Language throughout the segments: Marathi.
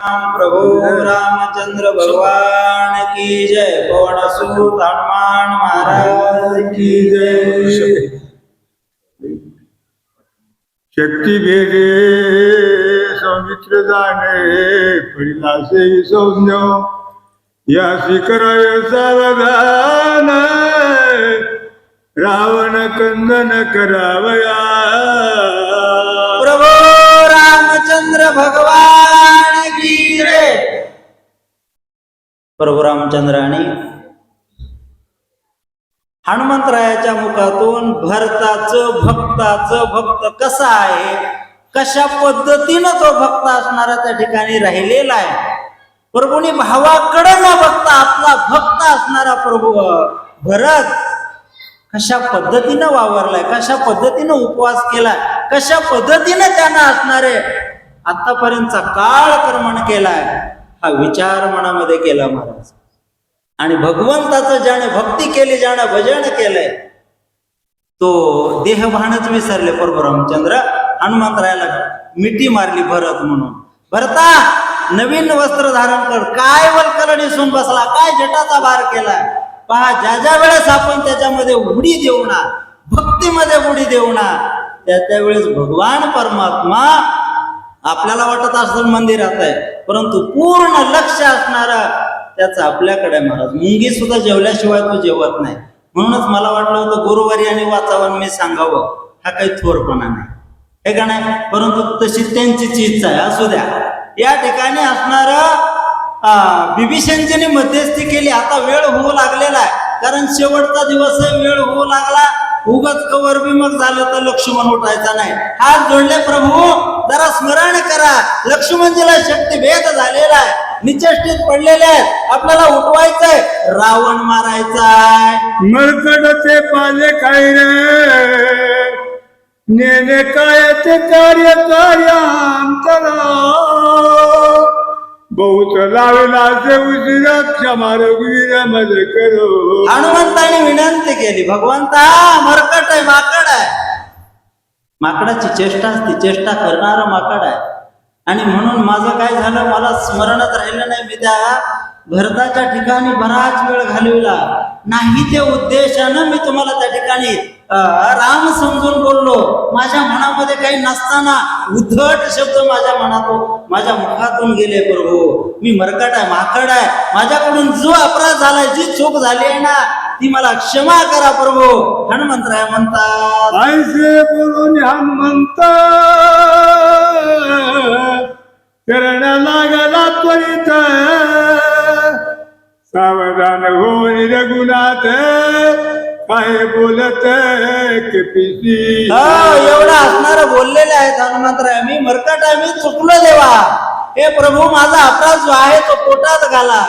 प्रभु रामचंद्र भगवान की जय। पवन सुत हनुमान महाराज की जय। शक्ती भेदे सौमित्र जाणे पहिला से सौम्य। यासी कराय सावधान रावण कंदन करावया। प्रभु रामचंद्र भगवान की जय प्रभू हनुमंतरायाच्या मुखातून भरताचं भक्ताचं भक्त कसा आहे? कशा पद्धतीनं तो भक्त असणारा त्या ठिकाणी राहिलेला आहे? प्रभूनी भावाकडे न बघता आपला भक्त असणारा प्रभू भरत कशा पद्धतीनं वावरलाय? कशा पद्धतीनं उपवास केलाय? कशा पद्धतीनं त्यांना असणारे आतापर्यंतचा काळ कर्मण केलाय हा विचार मनामध्ये केला महाराज. आणि भगवंताचं ज्याने भक्ती केली ज्याने भजन केलंय तो देहभानच विसरले. प्रभू हनुमंतरायाला मिठी मारली भरत म्हणून. भरता नवीन वस्त्र धारण कर. काय वल्कल दिसून बसला काय जटाचा भार केलाय. पहा ज्या ज्या वेळेस आपण त्याच्यामध्ये उडी देऊ ना भक्तीमध्ये उडी देऊ ना त्या त्यावेळेस भगवान परमात्मा आपल्याला वाटत असेल मंदिरात आहे परंतु पूर्ण लक्ष असणारा त्याचा आपल्याकडे महाराज. मुंगी सुद्धा जेवल्याशिवाय तो जेवत नाही. म्हणूनच मला वाटलं होतं गुरुवारी आणि वाचावं मी सांगावं. हा काही थोरपणा नाही. हे का नाही? परंतु तशी त्यांची चीज आहे. असू द्या. या ठिकाणी असणार बिभीषणजीने मध्यस्थी केली. आता वेळ होऊ लागलेला आहे. कारण शेवटचा दिवस आहे वेळ होऊ लागला. उगाच कवर विमक झालं तर लक्ष्मण उठायचा नाही. हात जोडले प्रभू जरा स्मरण करा. लक्ष्मणजीला शक्ती भेद झालेला आहे. निचष्टीत पडलेले आहेत. आपल्याला उठवायचंय. रावण मारायचाय. मरकडचे पाले काय रे नेने काय ते कार्य कार्यांतरा बहुत लावला से उशिरा क्षमा रघुवीर मज करो. हनुमंताने विनंती केली भगवंता मरकट आहे माकड आहे. माकडाची चेष्टा असते चेष्टा करणार माकड आहे. आणि म्हणून माझं काय झालं मला स्मरणच राहिलं नाही मी त्या भरताच्या ठिकाणी बराच वेळ घालविला. नाही ते उद्देशानं मी तुम्हाला त्या ठिकाणी राम समजून बोललो. माझ्या मनामध्ये काही नसताना उद्धट शब्द माझ्या मनातून माझ्या मुखातून गेले प्रभू. मी मरकट आहे माकड आहे. माझ्याकडून जो अपराध झालाय जी चूक झाली आहे ना ती मला क्षमा करा प्रभू. हनुमंतराय म्हणतात. ऐसे बोलून हनुमंत करण लागला त्वरित. सावधान होई रघुनाथ. काय बोलत कपिसी हो एवढं असणार बोललेले आहेत हनुमंतराय. मी मरकट आहे मी चुकलो देवा. हे प्रभू माझा अपराध जो आहे तो पोटात घाला.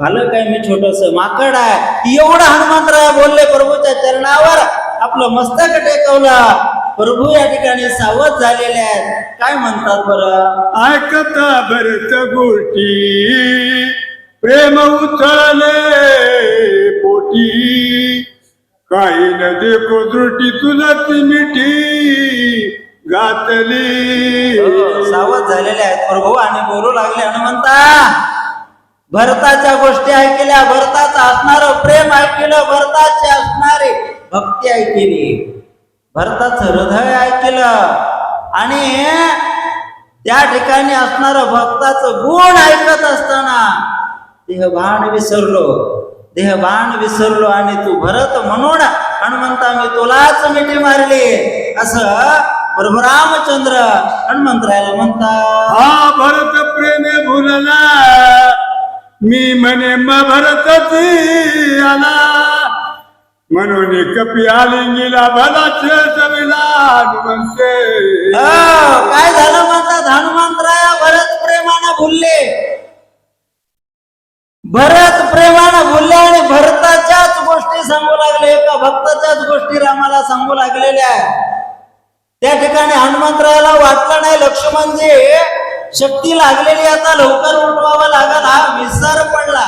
झालं काय मी छोटस माकड आहे. एवढं हनुमंतराय बोलले प्रभूच्या चरणावर. आपलं मस्तक टेकवलं. प्रभू या ठिकाणी सावध झालेले आहेत. काय म्हणतात बरं? ऐकता भरत गोष्टी. प्रेम उचलले पोटी. काही न देखो दृष्टी तुला ती मिठी घातली हो, सावध झालेले आहेत प्रभू आणि बोलू लागले हनुमंता. भरताच्या गोष्टी ऐकल्या भरताचं असणार प्रेम ऐकलं भरताचे असणारे भक्ती ऐकली. भरताचं हृदय ऐकलं आणि त्या ठिकाणी असणार भक्ताचं गुण ऐकत असताना देहभान विसरलो. देहभान विसरलो आणि तू भरत म्हणून हनुमंता मी तुलाच मिठी मारली. असं प्रभू रामचंद्र हनुमंतरायला म्हणतात. हा भरत प्रेमे भुलला. मी म्हणे म भरतच आला. म्हणून कपी आलिंगीला सविला म्हणते हो, काय झालं म्हणतात? हनुमंतराया भरत प्रेमानं भुलले. भरत प्रेमानं बोलले आणि भरताच्याच गोष्टी सांगू लागले. एका भक्ताच्याच गोष्टी रामाला सांगू लागलेल्या आहेत. त्या ठिकाणी हनुमंतरायाला वाटलं नाही लक्ष्मणजी शक्ती लागलेली आता लवकर उठवावा लागल हा विसर पडला.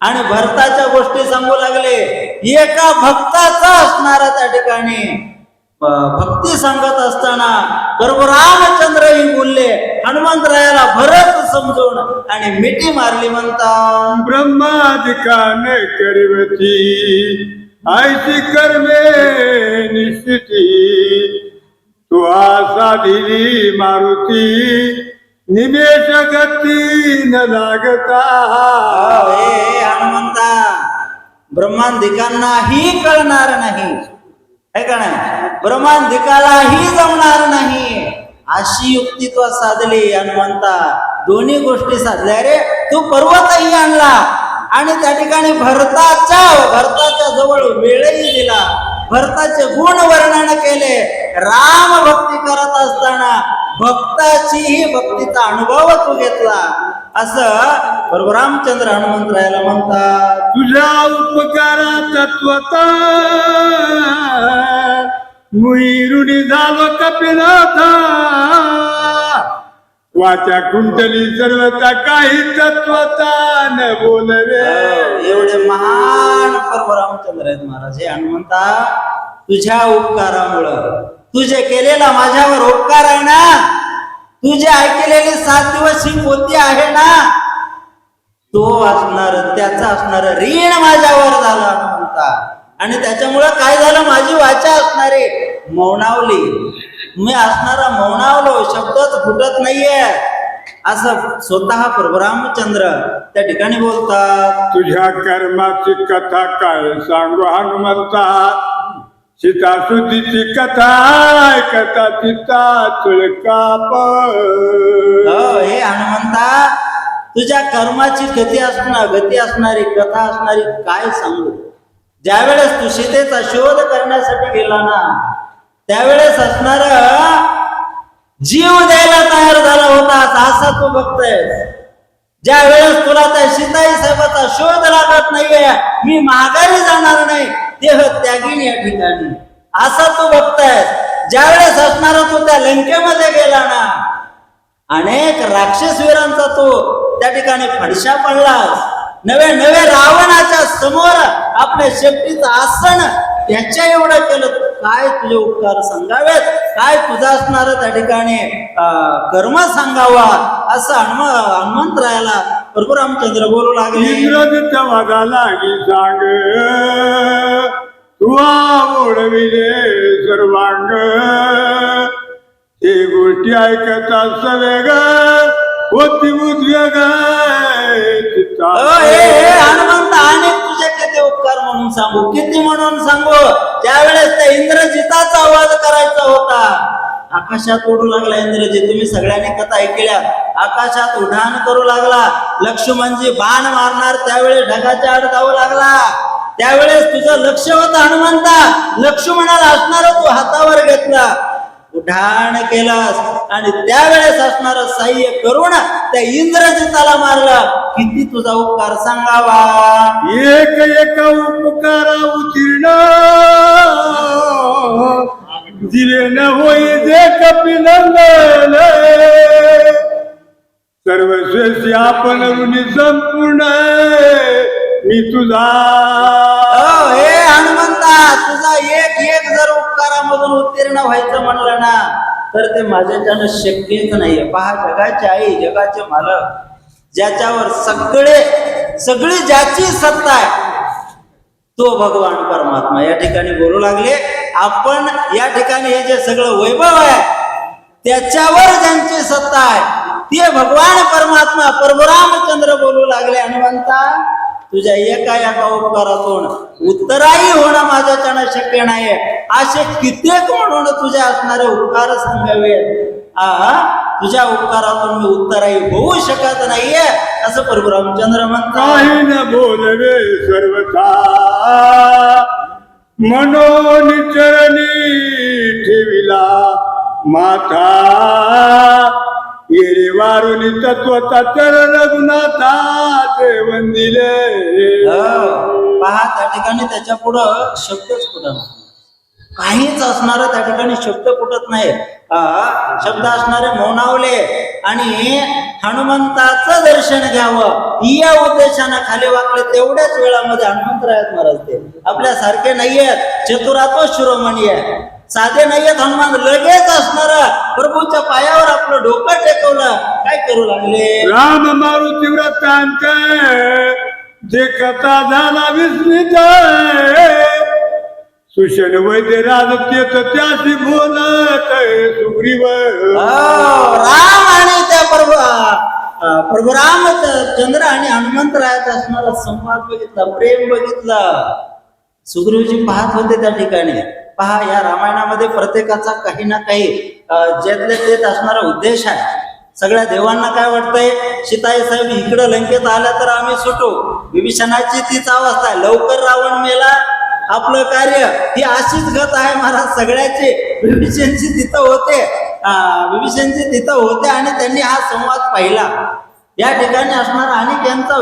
आणि भरताच्या गोष्टी सांगू लागले. एका भक्ताचा असणारा त्या ठिकाणी भक्ती सांगत असताना बरोबर रामचंद्रही बोलले हनुमंतरायाला भरत समजून आणि मिठी मारली म्हणतात. ब्रह्मादिका न करवती ऐशी कर्मे निश्चिती. तू आसा दिली मारुती निमेष गती न लागता. हे हनुमंता ब्रह्मांधिकांनाही कळणार नाही. का नाही? ब्रह्मांधिकालाही जमणार नाही. अशी युक्ती तो साधली हनुमंता दोन्ही गोष्टी साधल्या. रे तू पर्वतही आणला आणि त्या ठिकाणी भरताच्या भरताच्या जवळ वेळही दिला. भरताचे गुण वर्णन केले. राम भक्ती करत असताना भक्ताचीही भक्तीचा अनुभव तू घेतला. असं बरोबर रामचंद्र हनुमंतरायाला म्हणतात. तुझ्या उपकारा तत्वता मुईरुनी झालो कपिनाथा वाच्या कुंटली सर्वता काही तत्वता. न बोलवे. एवढे महान पर्व रामचंद्र आहेत महाराज. हे हनुमंता तुझ्या उपकारामुळं. तुझे केलेला माझ्यावर उपकार आहे ना तुझे ऐकलेली सात दिवस ही मोती आहे ना तो असणार त्याचा असणार ऋण माझ्यावर झाला हनुमंता. आणि त्याच्यामुळं काय झालं? माझी वाचा असणारे मौनावली. मी असणारा मौनावलो शब्दच फुटत नाहीये. असं स्वतः प्रभू रामचंद्र त्या ठिकाणी बोलतात. तुझ्या कर्माची कथा काय सांगू हनुमंता? सीता सुधीची कथा कथा सीता चुळकाप हो हे हनुमंता तुझ्या कर्माची गती असणार गती असणारी कथा असणारी काय सांगू? ज्यावेळेस तू सीतेचा शोध करण्यासाठी गेला ना त्यावेळेस असणार जीव द्यायला तयार झाला होता असा तू बघतोय ज्या वेळेस तुला त्या सीताई साहेबाचा शोध लागत नाहीये मी माघारी जाणार नाही देह त्यागीन या ठिकाणी. असा तू बघताय ज्या वेळेस असणारा तू त्या लंकेमध्ये गेला ना अनेक राक्षसवीरांचा तू तो त्या ठिकाणी फडशा पडलास. नव्या नवे रावणाच्या समोर आपल्या शक्तीचं आसन त्याच्या एवढं केलं काय तुझे उपकार सांगावेत? काय तुझा असणार त्या ठिकाणी? कर्म सांगावा असं हनुम हनुमंतरायाला प्रभू रामचंद्र बोलू लागले. इंद्रजित वागा लागी सांग तू ओढविले सर्वांग. हे गोष्टी ऐकता सवेग होती उद्वेग चित्ता हे हे हनुमंत आणि तुझे किती उपकार म्हणून सांगू? किती म्हणून सांगू? त्यावेळेस त्या इंद्रजिताचा आवाज करायचा होता. आकाशात उडू लागला इंद्रजी तुम्ही सगळ्यांनी कथा ऐकल्या. आकाशात उड्डाण करू लागला. लक्ष्मणजी बाण मारणार. त्यावेळेस ढगाच्या आड जाऊ लागला. त्यावेळेस तुझं लक्ष होतं हनुमंता. लक्ष्मणाला असणार तू हातावर घेतला. उड्डाण केलास. आणि त्यावेळेस असणार सहाय्य करून त्या इंद्रजिताला मारला. किती तुझा उपकार सांगावा? एक एक उपकारा उतीर्ण दिले न होई जे कपिनंदन सर्वश्रेष्ठी आपण ऋणी संपूर्ण मी तुझा. हे हनुमंता तुझा एक उत्तीर्ण व्हायचं म्हणलं ना तर ते माझ्याच्यानं शक्यच नाहीये. पहा जगाची आई जगाचे मालक ज्याच्यावर सगळे सगळी ज्याची सत्ता आहे तो भगवान परमात्मा. या ठिकाणी बोलू लागले आपण या ठिकाणी हे जे सगळं वैभव आहे त्याच्यावर ज्यांची सत्ता आहे ते भगवान परमात्मा. परभुरामचंद्र बोलू लागले हनुमंता तुझ्या एका एका उपकारातून उत्तराही होणं माझ्याच्यानं शक्य नाही असे कित्येक म्हणून तुझे असणारे उपकार सांगावे. आ तुझ्या उपकारातून मी उत्तराही होऊ शकत नाहीये असं प्रभू रामचंद्र काही न बोलवे सर्वथा. मनोनिचरणी ठेविला माथा येरे वारुनी तत्वता चरण रघुनाथा देवन दिले पहा त्या ठिकाणी त्याच्या पुढं शब्दच कुठं काहीच असणार त्या ठिकाणी शब्द कुठत नाही. शब्द असणारे मौनावले आणि हनुमंताचं दर्शन घ्यावं. या उद्देशानं खाली वाकले तेवढ्याच वेळामध्ये हनुमंतरायात महाराज ते. आपल्या सारखे नाहीयेत. चतुरातो शिरोमणी आहे. साधे नाहीयेत हनुमान लगेच असणार. प्रभूच्या पायावर आपलं डोकं टेकवलं. काय करू लागले? राम मारुती व्रतांत जे कथा झाला विस्मित सुशन वैद्य राजतेत त्याशी बोलत सुग्रीव हो, राम आणि त्या प्रभू प्रभू रामचंद्र आणि हनुमंतरायाचा असणारा संवाद बघितला प्रेम बघितलं. सुग्रीवजी पाहत होते त्या ठिकाणी. पहा या रामायणामध्ये प्रत्येकाचा काही ना काही अं, ज्यातल्या तेच असणारा उद्देश आहे. सगळ्या देवांना काय वाटतंय? सीताई साहेब इकडं लंकेत आल्या तर आम्ही सुटू. विभीषणाची तीच अवस्था आहे. लवकर रावण मेला. आपलं कार्य ही अशीच गत आहे महाराज. सगळ्याची विभीषणची तिथं होते. विभीषणची तिथं होते आणि त्यांनी हा संवाद पाहिला. या ठिकाणी असणारा आणि त्यांचा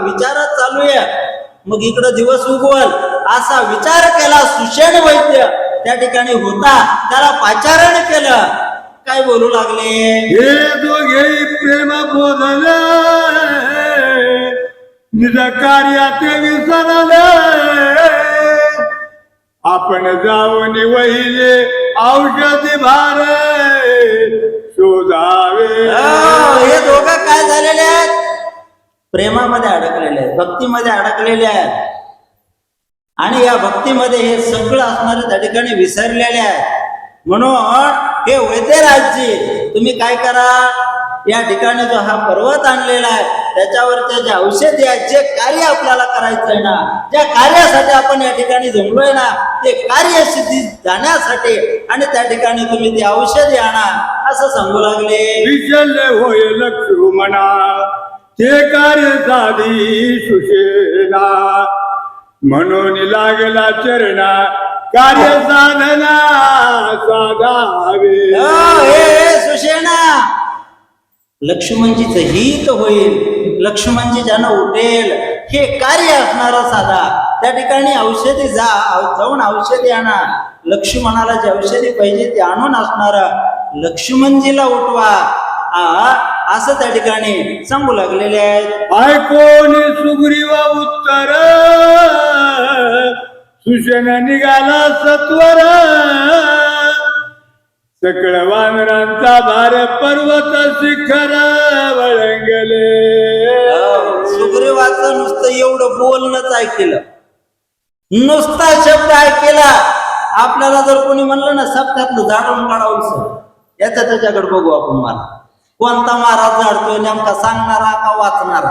विचारच चालू आहे. मग इकडं दिवस उगवल असा विचार केला सुषेण वैद्य. त्या ठिकाणी होता त्याला पाचारण केलं. काय बोलू लागले? हे दोघे प्रेम बोलले निज विसरले. आपण जाऊन वहिले औषधी भार शोधावे. प्रेमामध्ये अडकलेले आहेत भक्तीमध्ये अडकलेले आहेत. आणि या भक्तीमध्ये हे सगळं असणारे त्या ठिकाणी विसरलेले आहेत. म्हणून हे वैद्यराजजी तुम्ही काय करा? या ठिकाणी जो हा पर्वत आणलेला आहे त्याच्यावरचे जे औषधी आहेत जे कार्य आपल्याला करायचं आहे ना ज्या कार्यासाठी आपण या ठिकाणी जमलोय ना ते कार्यसिद्धी जाण्यासाठी आणि त्या ठिकाणी तुम्ही ती औषधी आणा असं सांगू लागले. विचलले होय लक्ष्मणा. ते कार्य साधी सुशेना म्हणून लागला चरणा कार्य साधना साधावे. हो, हे लक्ष्मणजीचं हित होईल. लक्ष्मणजी ज्यानं उठेल हे कार्य असणार साधा. त्या ठिकाणी औषधी जा जाऊन औषधी आणा. लक्ष्मणाला जी औषधी पाहिजे ते आणून असणार. लक्ष्मणजीला उठवा. आ, असं त्या ठिकाणी सांगू लागलेले आहेत. ऐकोन सुग्रीव उत्तर सुशन निघाला सत्वर. सकळ वानरांचा भार पर्वत शिखर वळंगले. सुग्रीवाचं नुसतं एवढं बोलणंच ऐकलं. नुसता शब्द ऐकेला. आपल्याला जर कोणी म्हणलं ना सप्त्यातलं झाडून काढावं याच्या त्याच्याकडे बघू आपण मला. कोणता महाराज झाडतोय नेमका सांगणारा का वाचणारा?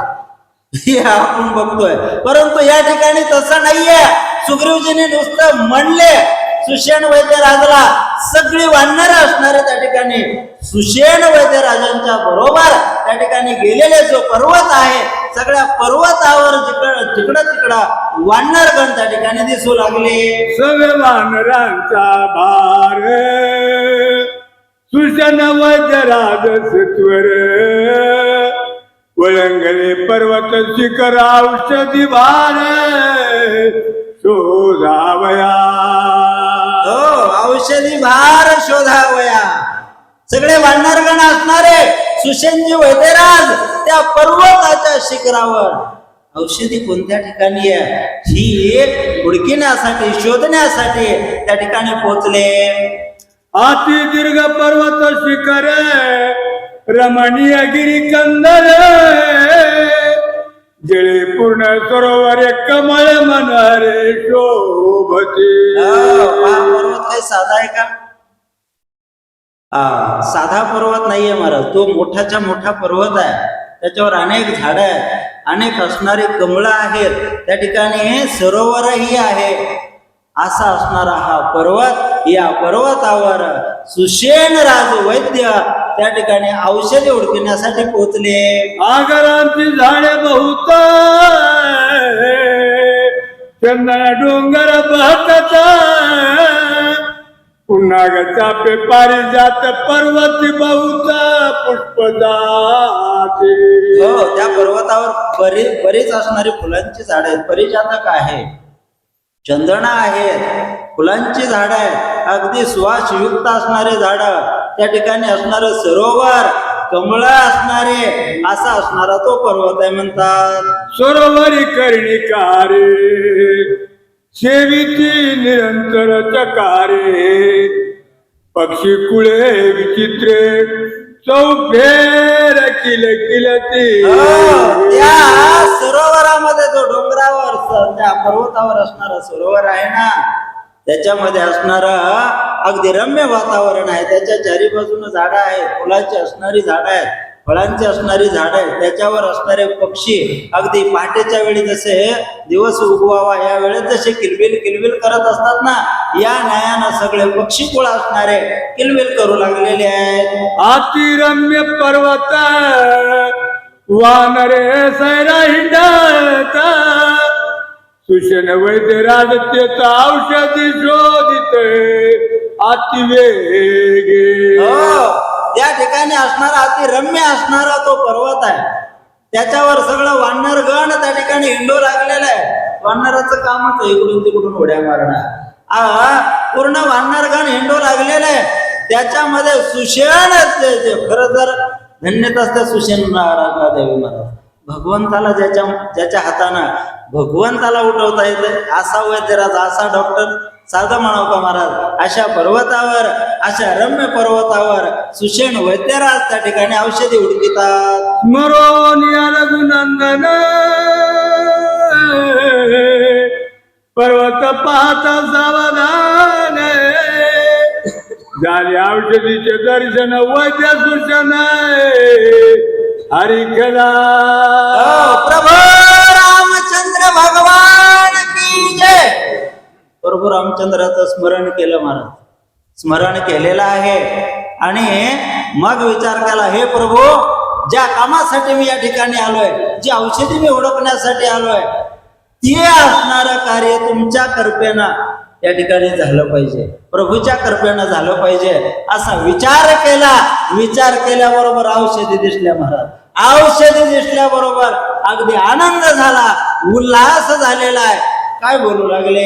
हे आपण बघतोय. परंतु या ठिकाणी तसं नाहीये. सुग्रीवजीने नुसतं म्हणले सुशेन वैद्यराजाला सगळी वाढणारे असणारे त्या ठिकाणी. सुशेन वैद्यराजांच्या बरोबर त्या ठिकाणी गेलेले जो पर्वत आहे सगळ्या पर्वतावर जिकडं तिकडं तिकडं वाढणार गण त्या ठिकाणी दिसू लागले. सवे वानरांचा भार. सुशन वैद्यराज सत्वर वळंगले पर्वत शिखर औषधी भार शोधावया। हो औषधी भार शोधावया। सगळे वाढणारगण असणारे सुशनजी वैद्यराज त्या पर्वताच्या शिखरावर। औषधी कोणत्या ठिकाणी आहे? ही एक हुडकिण्यासाठी शोधण्यासाठी त्या ठिकाणी पोहोचले. अति दीर्घ पर्वत शिखर रमणीय गिरी कंदर। जळे पूर्ण सरोवर कमळ मनरे शोभती पर्वत काही साधा आहे का? आ, साधा पर्वत नाहीये महाराज तो मोठाच्या मोठा पर्वत आहे. त्याच्यावर अनेक झाडं आहेत अनेक असणारी कमळं आहेत. त्या ठिकाणी सरोवरही आहे. असा असणारा हा पर्वत या पर्वतावर सुषेण राज वैद्य त्या ठिकाणी औषधे उडकण्यासाठी पोहोचले. आगरांची झाडे बहुत चंदन डोंगर बहतच पुन्हा चापे पारिजात पर्वती बहुत पुष्प जाते हो त्या पर्वतावर बरी बरीच असणारी फुलांची झाडं परिजातक आहे. चंदना आहेत फुलांची झाडं आहेत. अगदी सुवास युक्त असणारे झाड त्या ठिकाणी असणारं सरोवर कमळ असणारे असा असणारा तो पर्वत आहे म्हणतात. सरोवरी कर्णिकारे सेविती निरंतर चकारे. पक्षी कुळे विचित्रे चौफेर किल किलती. हो, त्या सरोवरामध्ये जो त्या पर्वतावर असणारा सरोवर आहे ना? त्याच्यामध्ये असणार अगदी रम्य वातावरण आहे. त्याच्या चारी बाजूने झाडं आहेत. फुलाची असणारी झाडं आहेत. फळांची असणारी झाडं आहेत. त्याच्यावर असणारे पक्षी अगदी पहाटेच्या वेळी जसे दिवस उगवावा या वेळेत जसे किलबिल किलबिल करत असतात ना या न्यायानं सगळे पक्षी कुळ असणारे किलबिल करू लागलेले आहेत. अतिरम्य पर्वत वानरे सैरा हिंडता सुशन वैद्य राजत्यच औषधी शोधित अतिवेगे. हो त्या ठिकाणी असणारा अति रम्य असणारा तो पर्वत आहे. त्याच्यावर सगळं वानर गण त्या ठिकाणी हिंडो लागलेलं आहे. वानराचं कामच आहे इकडून तिकडून उड्या मारणं. आ, पूर्ण वानर गण हिंडो लागलेलं आहे. त्याच्यामध्ये सुशेण खर तर धन्यत तर धन्यता असते देवी महाराज. भगवंताला ज्याच्या ज्याच्या हातानं भगवंताला उठवता येते असा वैद्यराज असा डॉक्टर साधं म्हणावं का महाराज? अशा पर्वतावर अशा रम्य पर्वतावर सुषेण वैद्यराज त्या ठिकाणी औषधी उडकितात. स्मरोनी रघुनंदन पर्वत पाहता सावधान। झाले औषधीचे दर्शन वैद्य सुशन हरिकला हो, प्रभू! भगवान की जय. प्रभू रामचंद्राचं स्मरण केलं महाराज. स्मरण केलेलं आहे. आणि मग विचार केला हे प्रभू ज्या कामासाठी मी या ठिकाणी आलोय जी औषधी मी ओळखण्यासाठी आलोय ते असणारं कार्य तुमच्या कृपेनं या ठिकाणी झालं पाहिजे. प्रभूच्या कृपेनं झालं पाहिजे. असा विचार केला. विचार केल्याबरोबर औषधी दिसल्या महाराज. औषधी दिसल्याबरोबर अगदी आनंद झाला उल्हास झालेला आहे. काय बोलू लागले?